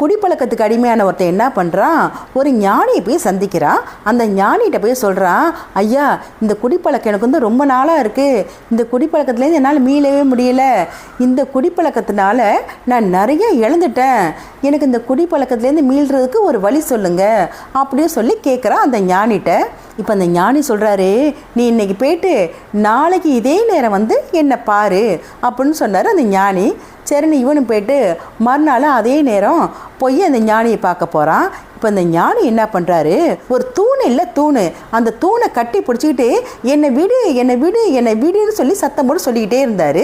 குடிப்பழக்கத்துக்கு அடிமையான ஒருத்தன் என்ன பண்ணுறான் ஒரு ஞானியை போய் சந்திக்கிறான். அந்த ஞானிகிட்ட போய் சொல்கிறான் ஐயா இந்த குடிப்பழக்கம் எனக்கு வந்து ரொம்ப நாளாக இருக்குது இந்த குடிப்பழக்கத்துலேருந்து என்னால் மீளவே முடியல. இந்த குடிப்பழக்கத்தினால நான் நிறைய இழந்துட்டேன். எனக்கு இந்த குடி பழக்கத்துலேருந்து மீள்றதுக்கு ஒரு வழி சொல்லுங்கள் அப்படின்னு சொல்லி கேட்குறான் அந்த ஞானிகிட்ட இப்போ அந்த ஞானி சொல்கிறாரு நீ இன்னைக்கு போயிட்டு நாளைக்கு இதே நேரம் வந்து என்னை பாரு அப்படின்னு சொன்னார் அந்த ஞானி. சரின்னு இவனும் போயிட்டு மறுநாள் அதே நேரம் போய் அந்த ஞானியை பார்க்க போகிறான் இப்போ அந்த ஞானி என்ன பண்ணுறாரு ஒரு தூண் இல்லை தூண். அந்த தூணை கட்டி பிடிச்சிக்கிட்டு என்னை விடு என்னை விடு என்னை விடுன்னு சொல்லி சத்தம் போட்டு சொல்லிக்கிட்டே இருந்தார்.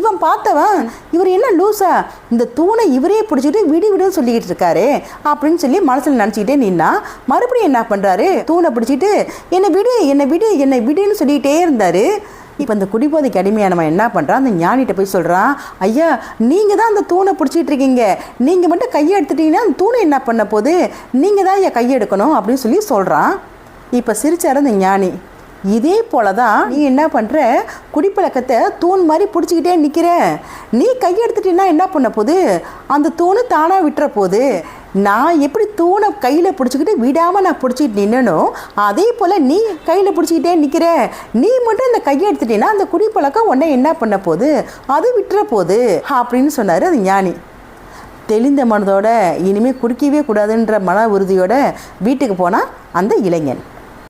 இவன் பார்த்தவன் இவர் என்ன லூஸா இந்த தூணை இவரே பிடிச்சிட்டு விடு விடுன்னு சொல்லிக்கிட்டு இருக்காரு. அப்படின்னு சொல்லி மனசில் நினச்சிக்கிட்டே நின்னா மறுபடியும் என்ன பண்ணுறாரு தூணை பிடிச்சிட்டு என்னை விடு என்னை விடு என்னை விடுன்னு சொல்லிக்கிட்டே இருந்தார். இப்போ இந்த குடிபோதைக்கு அடிமையானவன் என்ன பண்ணுறான் அந்த ஞானிகிட்ட போய் சொல்கிறான் ஐயா நீங்கள் தான் அந்த தூணை பிடிச்சிட்டு இருக்கீங்க. நீங்கள் மட்டும் கையை எடுத்துட்டீங்கன்னா அந்த தூணை என்ன பண்ண போகுது? நீங்கள் தான் ஐயா கையெடுக்கணும் அப்படின்னு சொல்லி சொல்கிறான் இப்போ சிரிச்சார் அந்த ஞானி. இதே போல தான் நீ என்ன பண்ணுற குடிப்பழக்கத்தை தூண் மாதிரி பிடிச்சிக்கிட்டே நிற்கிற நீ கையெடுத்துட்டீங்கன்னா என்ன பண்ண போகுது? அந்த தூணு தானாக விட்டுற போகுது. நான் எப்படி தூணை கையில் பிடிச்சிக்கிட்டு விடாமல் நான் பிடிச்சிட்டு நின்னனோ அதே போல் நீ கையில் பிடிச்சிக்கிட்டே நிற்கிற நீ மட்டும் இந்த கையை எடுத்துட்டேன்னா அந்த குடிப்பழக்கம் உடனே என்ன பண்ண போகுது? அது விட்டுற போகுது அப்படின்னு சொன்னார் அது ஞானி. தெளிந்த மனதோட இனிமேல் குடிக்கவே கூடாதுன்ற மன உறுதியோட வீட்டுக்கு போனால் அந்த இளைஞன்.